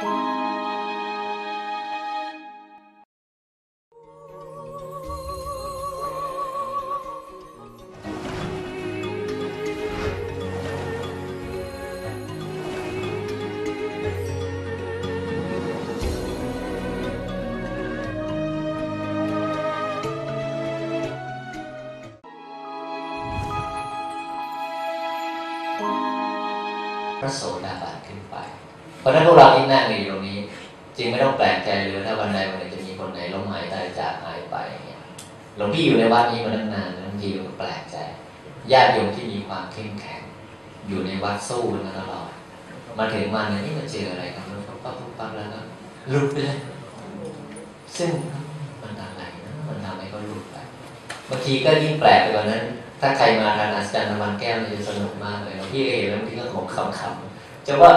พร เพราะฉะนั้นพวกเราที่นั่งอยู่ตรงนี้จริงไม่ต้องแปลกใจเลยถ้าวันใดวันหนึ่งจะมีคนไหนล้มหายตายจากหายไปเนี่ยหลวงพี่อยู่ในวัดนี้มาตั้งนานบางทีก็แปลกใจญาติโยมที่มีความเข้มแข็ง อยู่ในวัดสู้มาตลอดมาถึงวันหนที่มาเจออะไรกันแล้วก็ปั๊บปั๊บปั๊บแล้วก็ลุดไปเลยซึ่งมันอะไรนะมันทำให้เขาหลุดไปบางทีก็ยิ่งแปลกไปกว่านั้น ถ้าใครมาทานอาจารย์นวันแก้วเนี่ยจะสนุกมากเลยพี่ก็เห็นแล้วบางทีก็ขมขำขำๆจะว่า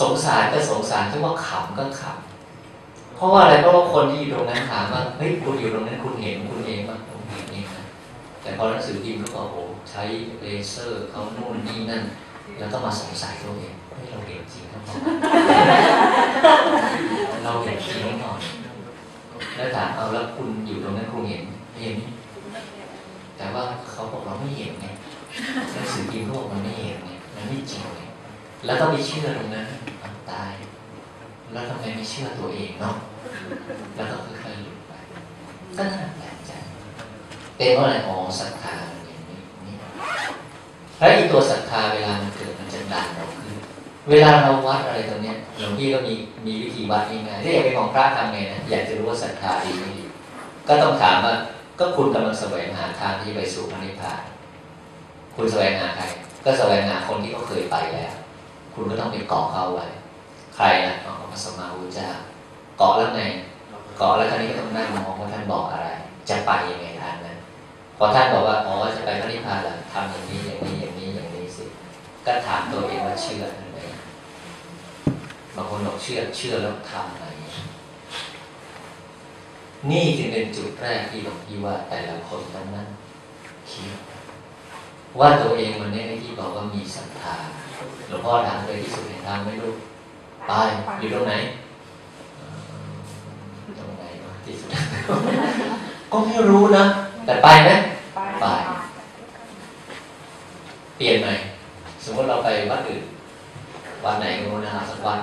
สงสารก็สงสารจะว่าขำก็ขำเพราะว่าอะไรเพราะว่าคนที่อยู่ตรงนั้นถามว่าเฮ้ยคุณอยู่ตรงนั้นคุณเห็นคุณเองมั้ยผมเห็นเองนะแต่พอหนังสือพิมพ์เขาบอกโอ้ใช้เลเซอร์เขานู่นนี่นั่น แล้วก็มาสงสัยตัวเองเฮ้ยเราเห็นจริงหรือเปล่าเราเห็นจริงหรือเปล่าแล้วถามเอาแล้วคุณอยู่ตรงนั้นคุณเห็นเห็น แต่ว่าเขาบอกเราไม่เห็นไงหนังสือพิมพ์เขาบอกมันไม่เห็นไงมันไม่จริงไง แล้วก็ไปเชื่อตรงนั้นอ้าวตาย แล้วทำไมไม่เชื่อตัวเองเนาะแล้วก็ค่อยๆหลุดไปก็น่าแปลกใจเป็นเพราะอะไรอ๋อศรัทธามันอย่างนี้นี่แล้วอีตัวศรัทธาเวลามันเกิดมันจะดันเราขึ้นเวลาเราวัดอะไรตรงเนี้ยหลวงพี่ก็มีมีวิธีวัดง่ายๆถ้าอยากเป็นของพระทำไงนะอยากจะรู้ว่าศรัทธาดีไม่ดีก็ต้องถามว่าก็คุณกำลังแสวงหาทางที่ไปสู่พระนิพพาน คุณแสวงหาใคร ก็แสวงหาคนที่เขาเคยไปแล้ว คุณก็ต้องไปเกาะเขาไว้ ใครนะอ๋อพระสมมาวุจาเกาะแล้วไงเกาะแล้วคราวนี้ก็ต้องนั่งมองว่าท่านบอกอะไร จะไปยังไงทางนั้นพอท่านบอกว่าอ๋อจะไปพระนิพพานแล้วทำอย่างนี้อย่างนี้อย่างนี้อย่างนี้สิก็ถามตัวเองว่าเชื่อหรือไม่บางคนบอกเชื่อเชื่อแล้วทำอะไรนี่จึงเป็นจุดแรกที่หลวงพี่ว่าแต่ละคนต้องนั่งคิดว่าตัวเองวันนี้ที่บอกว่ามีศรัทธา ลวงพ่อถามเลยที่สุดในทางไม่รู้ไปอยู่ตรงไหนเอ่อตรงไหนวะที่สุด ก็ไม่รู้นะ แต่ไปไหมไป เปลี่ยนใหม่สมมติเราไปวัดอื่นวันไหนก็ไม่รู้นะครับสักวัน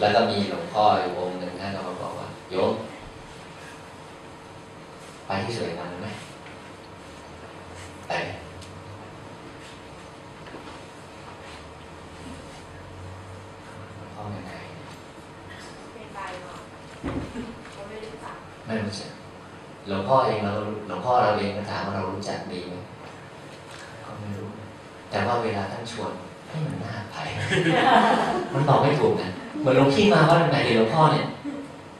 แล้วก็มีหลวงพ่ออยู่องค์หนึ่งท่านก็มาบอกว่าโยมไปที่สวยงามไหมไปพ่อยังไง เป็นไปเนาะเขาไม่รู้จัก ไม่รู้จัก หลวงพ่อเองเราหลวงพ่อเราเองก็ถามว่าเรารู้จักดีไหมก็ไม่รู้ แต่ว่าเวลาท่านชวนให้มันน่าไป มันบอกไม่ถูกนะเหมือนหลวงพี่มาว่าทำไมเดี๋ยวหลวงพ่อเนี่ย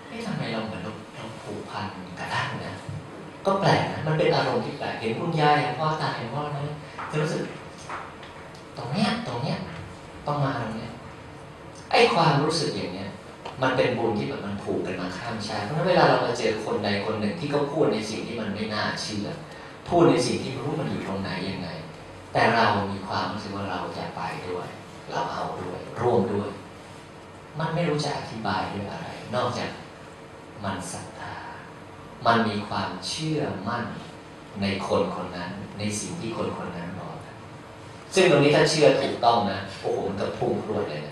เอ๊ะทำไมเราเหมือนเราเราผูกพันกับท่านนะก็แปลกนะมันเป็นอารมณ์ที่แปลกเห็นคุณยายเห็นพ่อตาเห็นพ่อนะจะรู้สึก ตรงเนี้ยตรงเนี้ยต้องมาตรงเนี้ยไอ้ความรู้สึกอย่างเนี้ย มันเป็นบุญที่แบบมันผูกกันมาข้ามชาติเพราะฉะนั้นเวลาเรามาเจอคนใดคนหนึ่งที่เขาพูดในสิ่งที่มันไม่น่าเชื่อ พูดในสิ่งที่ไม่รู้มันอยู่ตรงไหนยังไง แต่เรามีความรู้สึกว่าเราจะไปด้วย เราเอาด้วย ร่วมด้วย มันไม่รู้จะอธิบายด้วยอะไร นอกจากมันศรัทธา มันมีความเชื่อมั่นในคนคนนั้น ในสิ่งที่คนคนนั้นบอกซึ่งตรงนี้ถ้าเชื่อถูกต้องนะโอ้โหมันจะพุ่งพรวดเลยนะ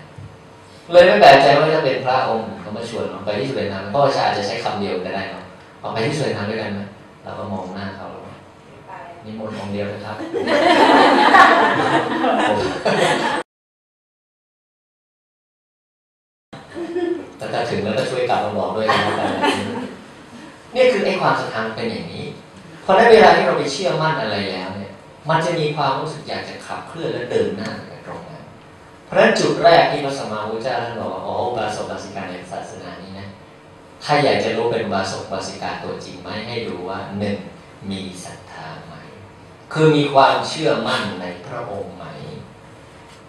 เลยไม่แปลกใจว่าจะเป็นพระองค์เขามาชวนเราไปที่สวยงามเพราะว่าชาอาจจะใช้คำเดียวก็ได้เนาะเอาไปที่สวยงามด้วยกันไหมเราก็มองหน้าเขาแล้วเนไปนิมนต์องเดียวนะครับแต่ถ้าถึงแล้วก็ช่วยกลับมาบอกด้วยนะครับนี่คือไอ้ความศรัทธามันเป็นอย่างนี้พอได้เวลาที่เราไปเชื่อมั่นอะไรแล้วเนี่ย มันจะมีความรู้สึกอยากจะขับเคลื่อนและเดินหน้า เพราะฉะนั้นจุดแรกที่พระสัมมาสัมพุทธเจ้าท่านบอกว่าอ๋ออุบาสกบาสิกาในศาสนานี้นะถ้าอยากจะรู้เป็นอุบาสกบาสิกาตัวจริงไหมให้ดูว่าหนึ่งมีศรัทธาไหมคือมีความเชื่อมั่นในพระองค์ไหม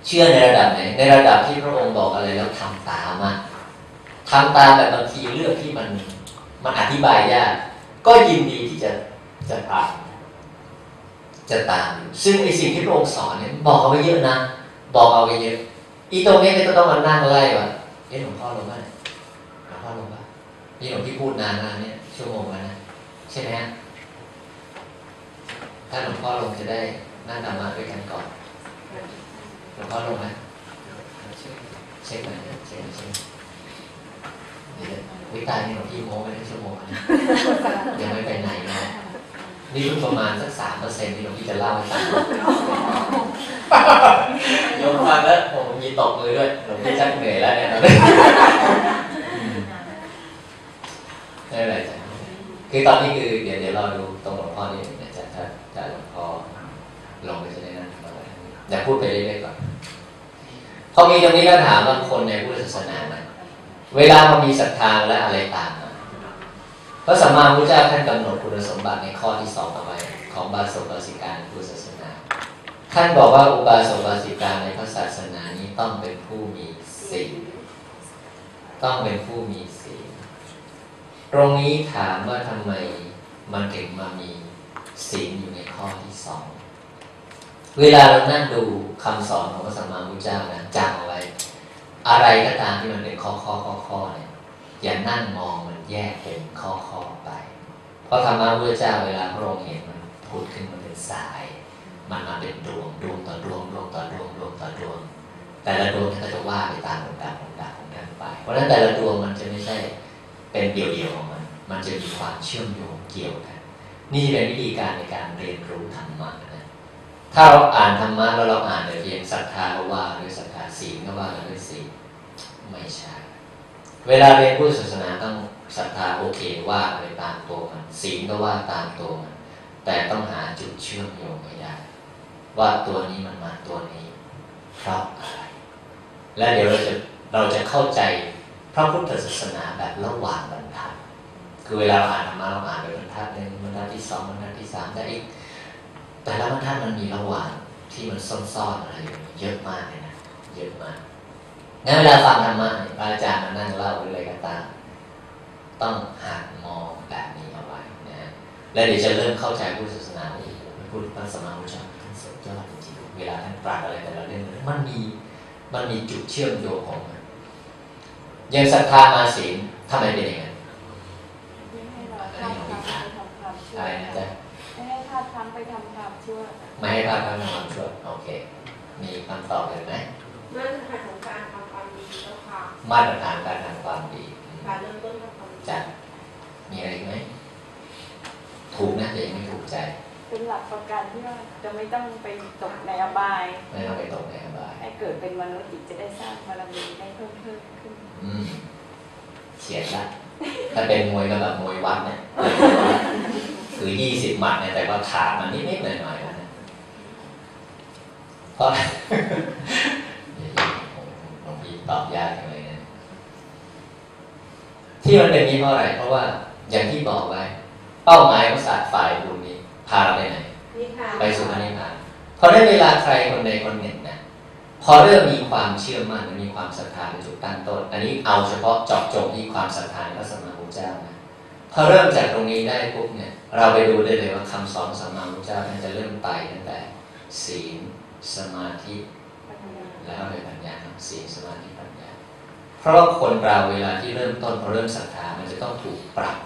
เชื่อในระดับไหน ในระดับที่พระองค์บอกอะไรแล้วทำตามอะทำตามแบบบางทีเรื่องที่มันมันอธิบายยากก็ยินดีที่จะจะตามจะตาม ซึ่งไอสิ่งที่พระองค์สอนเนี่ยบอกเอาไว้เยอะนะ บอกเอาไว้เยอะ อีตรงนี้ไม่ต้องมานั่งไล่ว่าเอ๊ะหลวงพ่อรู้ไหมพ่อลงปะนี่หลวงพี่พูดนานแล้วเนี่ยชั่วโมงแล้วนะใช่ไหมฮะถ้าหลวงพ่อลงจะได้นั่งธรรมะด้วยกันก่อนหลวงพ่อลงไหมเช็คหน่อยนะเช็คหน่อยเช็คหน่อยเดี๋ยววิตายนี่หลวงพี่โม้ไปทั้งชั่วโมงแล้วนะยังไม่ไปไหนนะ นี่เพิ่งประมาณสักสามเปอร์เซ็นต์ที่หลวงพี่จะเล่าให้ฟังโยมฟังแล้วผมมีตบมือด้วยหลวงพี่ชักเหนื่อยแล้วเนี่ยตอนนี้อืมไม่เป็นไรจ้ะคือตอนนี้คือเดี๋ยวเดี๋ยวเราดูตรงหลวงพ่อนี่นะจ๊ะถ้าถ้าหลวงพ่อลงไปจะได้นั่งมาไว้อย่าพูดไปเรื่อยๆก่อนพอมีตรงนี้แล้วถามว่าคนในพุทธศาสนาไหมเวลามันมีศรัทธาและอะไรตามมา พระสัมมาพุทธเจ้าท่านกำหนดคุณสมบัติในข้อที่สองเอาไว้ ของบาสกบาสิกาในพุทธศาสนา ท่านบอกว่าอุบาสกอุบาสิกาในพระศาสนานี้ต้องเป็นผู้มีศีลต้องเป็นผู้มีศีลตรงนี้ถามว่าทำไมมันถึงมามีศีลอยู่ในข้อที่สองเวลาเรานั่งดูคำสอนของพระสัมมาสัมพุทธเจ้านะจำเอาไว้ อะไรก็ตามที่มันเป็นข้อข้อข้อข้อเนี่ยอย่านั่งมองมันแยกเป็นข้อข้อไป เพราะธรรมะพระพุทธเจ้าเวลาพระองค์เห็นมันพูดขึ้นมันเป็นสาย มันมาเป็นดวงดวงต่อดวงดวงต่อดวงดวงต่อดวง แต่ละดวงท่านก็จะว่าไปตามลำดับลำดับของท่านไป เพราะฉะนั้นแต่ละดวงมันจะไม่ใช่เป็นเดี่ยวๆของมัน มันจะมีความเชื่อมโยงเกี่ยวกัน นี่เป็นวิธีการในการเรียนรู้ธรรมะนะถ้าเราอ่านธรรมะแล้วเราอ่านแต่เพียงศรัทธาว่าด้วยศรัทธาศีลก็ว่าด้วยศีลไม่ใช่ เวลาเรียนพุทธศาสนาต้อง ศรัทธาโอเคว่าไปตามตัวมันศีลก็ว่าตามตัวมัน แต่ต้องหาจุดเชื่อมโยงให้ได้ว่าตัวนี้มันมาตัวนี้เพราะอะไร และเดี๋ยวเราจะเราจะเข้าใจพระพุทธศาสนาแบบระหว่างบรรทัด คือเวลาเราอ่านธรรมะเราอ่านไปบรรทัดหนึ่งบรรทัดที่สองบรรทัดที่สามแต่อีกแต่ละบรรทัดมันมีระหว่างที่มันซ่อนๆอะไรอยู่เยอะมากเลยนะเยอะมากงั้นเวลาฟังธรรมะพระอาจารย์มานั่งเล่าหรืออะไรก็ตาม ต้องหัดมองแบบนี้เอาไว้นะฮะและเดี๋ยวจะเริ่มเข้าใจพุทธศาสนาโอ้โหพูดพระสมมาพุทธเจ้าท่านสุดยอดจริงๆเวลาท่านตรัสอะไรแต่ละเรื่องมันมีมันมีจุดเชื่อมโยงของมันอย่างศรัทธามาศีลทำไมเป็นอย่างนั้นไม่ให้เราท่าทำไปทำความชั่วอะไรนะจ๊ะไม่ให้ท่าทำไปทำความชั่วไม่ให้พลาดพลาดความชั่วโอเค มีคำตอบเลยไหมนั่นคือการของการทำความดีเจ้าค่ะมาตรฐานการทำความดีการเริ่มต้นทำ ความดีจะมีอะไรอีกไหมถูกนะแต่ยังไม่ถูกใจ เป็นหลักประกันที่ว่าจะไม่ต้องไปตกในอบายไม่ต้องไปตกในอบาย ให้เกิดเป็นมนุษย์อีกจะได้สร้างบารมีได้เพิ่มเพิ่มขึ้น อืมเฉียดละถ้าเป็นมวยก็แบบมวยวัดเนี่ยคือยี่สิบหมัดเนี่ยแต่ว่าขาดมันนิดๆหน่อยๆนะเพราะเดี๋ยวหลวงพี่ตอบยากจังเลยนะ ที่มันเป็นนี้เพราะอะไร เพราะว่าอย่างที่บอกไว้ เป้าหมายของศาสตร์ฝ่ายบุญนี้พาเราไปไหนนี่ค่ะไปสู่พระนิพพานพอได้เวลาใครคนใดคนหนึ่งนะพอเริ่มมีความเชื่อมั่นมีความศรัทธาในจุดตั้งต้น อันนี้เอาเฉพาะเจาะจงที่ความศรัทธาในพระสัมมาสัมพุทธเจ้านะพอเริ่มจากตรงนี้ได้ปุ๊บเนี่ย เราไปดูได้เลยว่าคำสอนของสัมมาสัมพุทธเจ้าท่านจะเริ่มไต่ตั้งแต่ ศีลสมาธิปัญญาแล้วก็เป็นปัญญาศีลสมาธิปัญญา เพราะว่าคนเราเวลาที่เริ่มต้นพอเริ่มศรัทธามันจะต้องถูกปรับ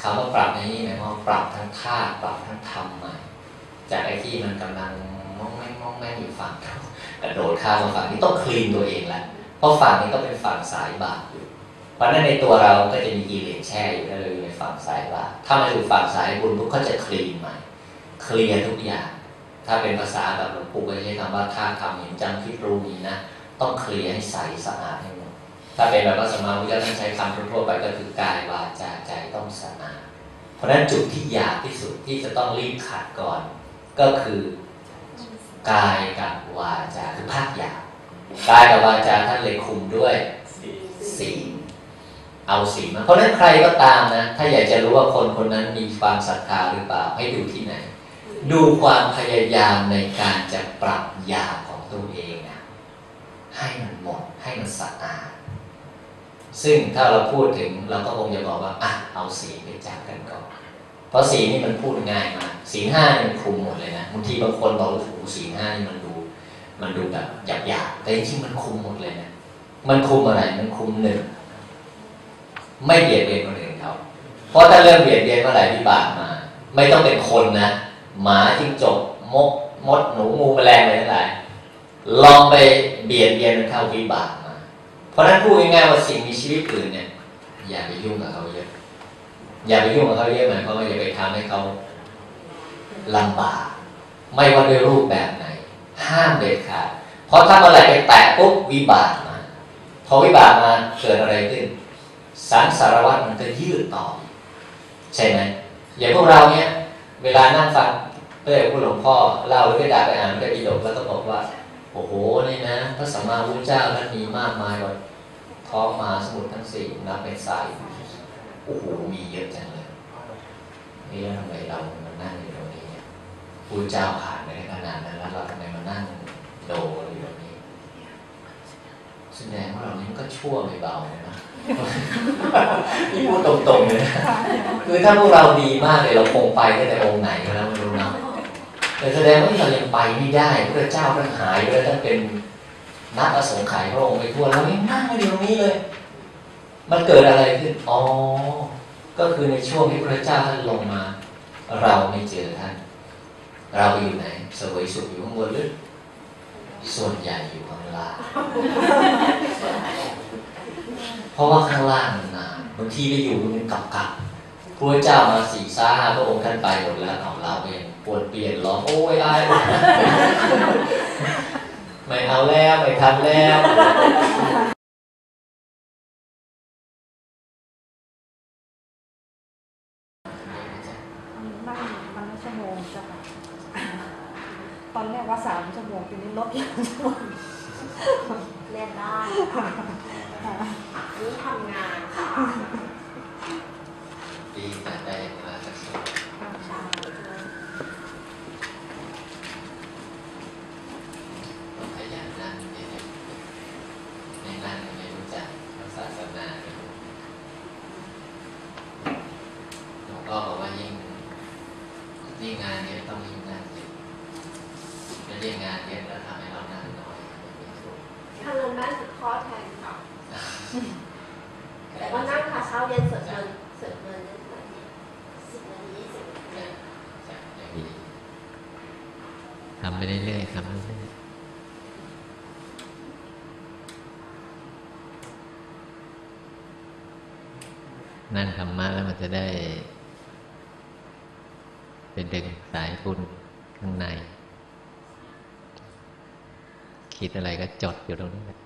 คำว่าปรับในนี้หมายความปรับทั้งธาตุปรับทั้งธรรมใหม่จากไอ้ที่มันกำลังมองแม่งมองแม่งอยู่ฝั่งเขากระโดดข้ามมาฝั่งนี้ต้องคลีนตัวเองแล้วเพราะฝั่งนี้ก็เป็นฝั่งสายบาปอยู่เพราะนั้นในตัวเราก็จะมีกิเลสแช่อยู่ถ้เราอยู่ในฝั่งสายบาปถ้ามาอยู่ฝั่งสายบุญปุ๊บก็จะคลีนใหม่เคลียร์ทุกอย่าง ถ้าเป็นภาษาแบบหลวงปู่ก็จะใช้คำว่าท่าคำเห็นจำคิดรู้มีนะต้องเคลียร์ให้ใสสะอาดให้หม ถ้าเป็นแบบว่าสมมาวิจารณ์ใช้คำทั่วไปก็คือกายวาจาใจต้องสะอาดเพราะฉะนั้นจุดที่ยากที่สุดที่จะต้องรีบขัดก่อน ก็คือกายกับวาจาคือภาคหยาบกายกับวาจาท่านเลยคุมด้วยศีเอาศีมาเพราะฉะนั้นใครก็ตามนะ ถ้าอยากจะรู้ว่าคนคนนั้นมีความศรัทธาหรือเปล่าให้ดูที่ไหน ดูความพยายามในการจะปรับหยาบของตัวเองนะให้มันหมดให้มันสะอาด ซึ่งถ้าเราพูดถึงเราก็คงจะบอกว่าอะเอาศีไปจับกันก่อน เพราะศีนี่มันพูดง่ายมากศีห้านี่มันคุมหมดเลยนะบางทีบางคนบอกว่าโอ้โหศีห้านี่มันดู มันดูแบบหยาบๆแต่จริงๆมันคุมหมดเลยนะมันคุมอะไรมันคุมหนึ่งไม่เบียดเบียนคนอื่นเขาเพราะถ้าเริ่มเบียดเบียนเมื่อไหร่วิบากมา ไม่ต้องเป็นคนนะหมาจิ้งจกมกมดหนูงูแมลงอะไรทั้งหลายลองไปเบียดเบียนเข้าวิบาก เพราะนั้นพูดง่ายๆว่าสิ่งมีชีวิตอื่นเนี่ย อย่าไปยุ่งกับเขาเยอะ อย่าไปยุ่งกับเขาเยอะหมายความว่าอย่าไปทำให้เขาลำบาก ไม่ว่าด้วยรูปแบบไหน ห้ามเด็ดขาดเพราะถ้าเมื่อไหร่ไปแตะปุ๊บวิบากมาพอวิบากมาเกิดอะไรขึ้นสังสารวัตรมันก็ยืดต่อ ใช่ไหมอย่างพวกเราเนี่ย เวลานั่งฟังเพื่อนคุณหลวงพ่อเล่าหรือไปด่าไปอ่านไปปิฎกแล้วก็บอกว่า โอ้โหนี่นะพระสัมมาสัมพุทธเจ้านั้นมีมากมายกว่าท้องมาสมุทรทั้งสี่นับเป็นสายโอ้โหมีเยอะจังเลยนี่แล้วทำไมเรามานั่งอยู่ตรงนี้เนี่ยพระเจ้าผ่านไปขนาดนั้นแล้วเราทำไมมานั่งโดอยู่ตรงนี้แสดงว่าเรานี่มันก็ชั่วไม่เบาเลยนะนี่พูดตรงๆเลยนะคือถ้าพวกเราดีมากเลยเราคงไปตั้แต่องค์ไหนก็แล้วไม่รู้เนาะ แต่แสดงว่าเรายังไปไม่ได้พระเจ้าท่านหายไปแล้วท่านเป็นนักอสงไขยพระองค์ไปทั่วเรายังนั่งอยู่ตรงนี้เลย มันเกิดอะไรขึ้นอ๋อก็คือในช่วงที่พระเจ้าท่านลงมา เราไม่เจอท่าน เราอยู่ไหนสวยสุขอยู่ข้างบนหรือส่วนใหญ่อยู่ข้างล่าง เพราะว่าข้างล่างนานบางทีไปอยู่มันกลับกลับพระเจ้ามาสี่ซ่าห้าพระองค์ท่านไปหมดแล้วของเราเอง ปวดเปลี่ยนร้องโอ้ยอายไม่เอาแล้วไม่ทำแล้ว นั่งมันละชั่วโมงจ้ะค่ะตอนแรกว่าสามชั่วโมงทีนี้ลดเหลือชั่วโมง เรียนได้ค่ะนี่ทำงานค่ะ ดีแต่ได้เวลาสักชั่วโมง ใช่ ต้องขยันนั่งเยอะๆไม่นั่งไม่รู้จักศาสนาเลยหลวงพ่อบอกว่ายิ่งยิ่งงานเยอะต้องยิ่งนั่งเยอะแล้วยิ่งงานเยอะแล้วทำให้เรานั่งน้อยไม่ถูก ทำงานบ้านสุดข้อแทนค่ะ แต่ว่านั่งค่ะเช้าเย็นสวดมนต์สวดมนต์นั่นนาทีสิบนาทียี่สิบนาที อย่างนี้ทำไปเรื่อยๆทำไปเรื่อยานธรรมะแล้วมันจะได้ เป็นดึงสายบุญข้างใน คิดอะไรก็จดอยู่ตรงนี้แหละ